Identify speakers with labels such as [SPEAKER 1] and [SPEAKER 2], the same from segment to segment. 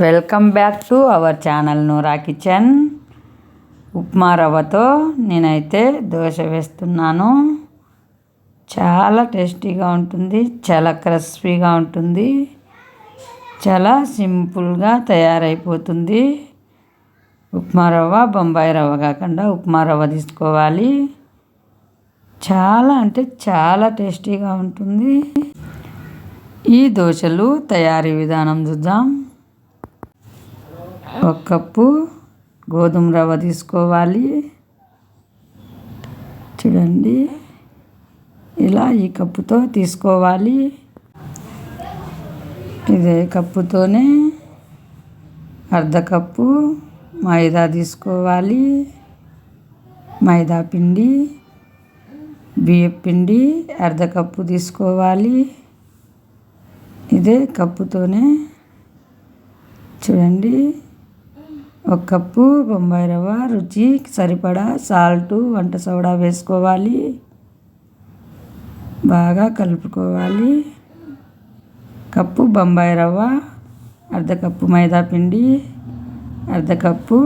[SPEAKER 1] Welcome back to our channel Noora kitchen upma రవ్వతో నేనైతే దోశ వేస్తున్నాను. చాలా టేస్టీగా ఉంటుంది చాలా క్రిస్పీగా ఉంటుంది చాలా సింపుల్గా తయారైపోతుంది. ఉప్మా రవ్వ బొంబాయి రవ్వ కాకుండా ఉప్మా రవ్వ తీసుకోవాలి. చాలా అంటే చాలా టేస్టీగా ఉంటుంది. ఈ దోశలు తయారీ విధానం చూద్దాం. ఒక కప్పు గోధుమ రవ్వ తీసుకోవాలి. చూడండి. ఇలా ఈ కప్పుతో తీసుకోవాలి. ఇదే కప్పుతోనే అర్ధ కప్పు మైదా తీసుకోవాలి. మైదా పిండి బియ్యం పిండి అర్ధ కప్పు తీసుకోవాలి. ఇదే కప్పుతోనే చూడండి. ఒక కప్పు బొంబాయి రవ్వ రుచి సరిపడా సాల్టు వంట సోడా వేసుకోవాలి. బాగా కలుపుకోవాలి. కప్పు బొంబాయి రవ్వ అర్ధ కప్పు మైదా పిండి అర్ధ కప్పు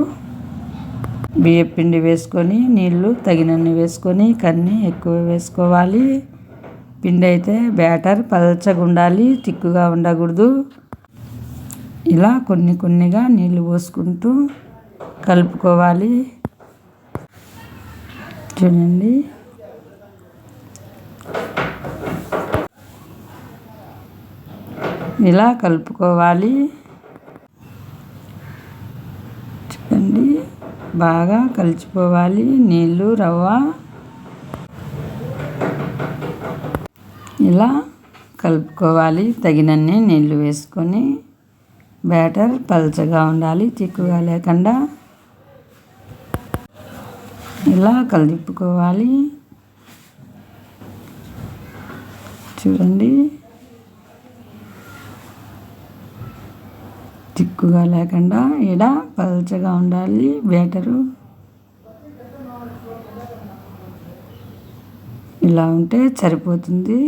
[SPEAKER 1] బియ్యం పిండి వేసుకొని నీళ్ళు తగినన్ని వేసుకొని కన్ని ఎక్కువ వేసుకోవాలి. పిండి అయితే బ్యాటర్ పలచగా ఉండాలి తిక్కుగా ఉండకూడదు. ఇలా కొన్ని కొన్నిగా నీళ్ళు పోసుకుంటూ కలుపుకోవాలి. చూడండి. ఇలా కలుపుకోవాలి. చూడండి. బాగా కలిసిపోవాలి నీళ్ళు రవ్వ. ఇలా కలుపుకోవాలి. తగినన్ని నీళ్ళు వేసుకొని బ్యాటర్ పలచగా ఉండాలి చిక్కుగా లేకుండా ఇలా కలిపుకోవాలి. చూడండి. చిక్కుగా లేకుండా ఇడ పలచగా ఉండాలి బ్యాటరు. ఇలా ఉంటే సరిపోతుంది.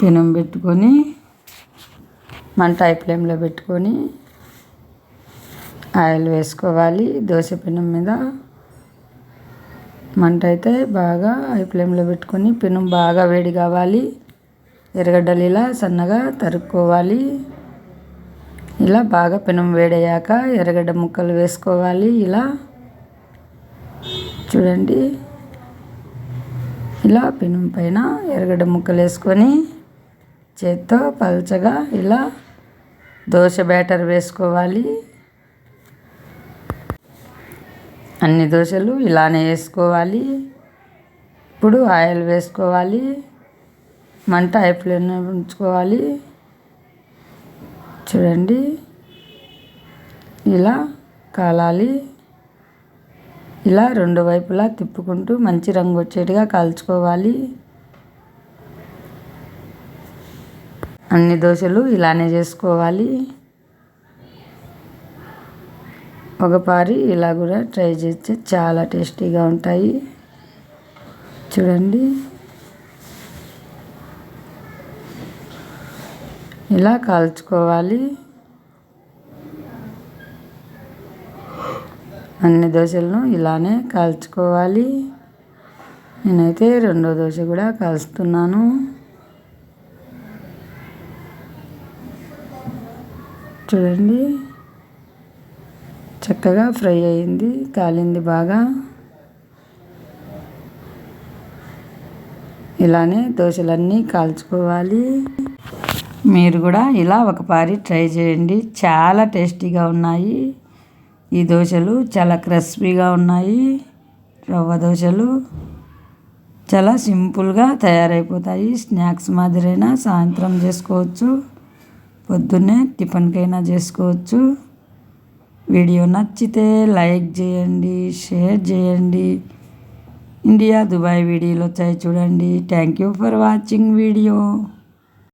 [SPEAKER 1] పెనం పెట్టుకొని మంట హై ఫ్లేమ్లో పెట్టుకొని ఆయిల్ వేసుకోవాలి. దోశ పెనం మీద మంట అయితే బాగా హై ఫ్లేమ్లో పెట్టుకొని పెనం బాగా వేడి కావాలి. ఎర్రగడ్డలు ఇలా సన్నగా తరుక్కోవాలి. ఇలా బాగా పెనం వేడయ్యాక ఎర్రగడ్డ ముక్కలు వేసుకోవాలి. ఇలా చూడండి. ఇలా పెనం పైన ఎర్రగడ్డ ముక్కలు వేసుకొని చేత్తో పల్చగా ఇలా దోశ బ్యాటర్ వేసుకోవాలి. అన్ని దోశలు ఇలానే వేసుకోవాలి. ఇప్పుడు ఆయిల్ వేసుకోవాలి. మంట ఐప్లైన్ ఉంచుకోవాలి. చూడండి. ఇలా కాలాలి. ఇలా రెండు వైపులా తిప్పుకుంటూ మంచి రంగు వచ్చేట్టుగా కాల్చుకోవాలి. అన్ని దోశలు ఇలానే చేసుకోవాలి. ఒక పారి ఇలా కూడా ట్రై చేస్తే చాలా టేస్టీగా ఉంటాయి. చూడండి. ఇలా కాల్చుకోవాలి. అన్ని దోశలను ఇలానే కాల్చుకోవాలి. నేనైతే రెండో దోశ కూడా కాల్చుతున్నాను. చూడండి. చక్కగా ఫ్రై అయింది కాలింది బాగా. ఇలానే దోశలన్నీ కాల్చుకోవాలి. మీరు కూడా ఇలా ఒకసారి ట్రై చేయండి. చాలా టేస్టీగా ఉన్నాయి. ఈ దోశలు చాలా క్రిస్పీగా ఉన్నాయి. రవ్వ దోశలు చాలా సింపుల్గా తయారైపోతాయి. స్నాక్స్ మాదిరైనా సాయంత్రం చేసుకోవచ్చు. పొద్దున్నే టిఫిన్కైనా చేసుకోవచ్చు. వీడియో నచ్చితే లైక్ చేయండి షేర్ చేయండి. ఇండియా దుబాయ్ వీడియోలు వచ్చాయి చూడండి. Thank you for watching video.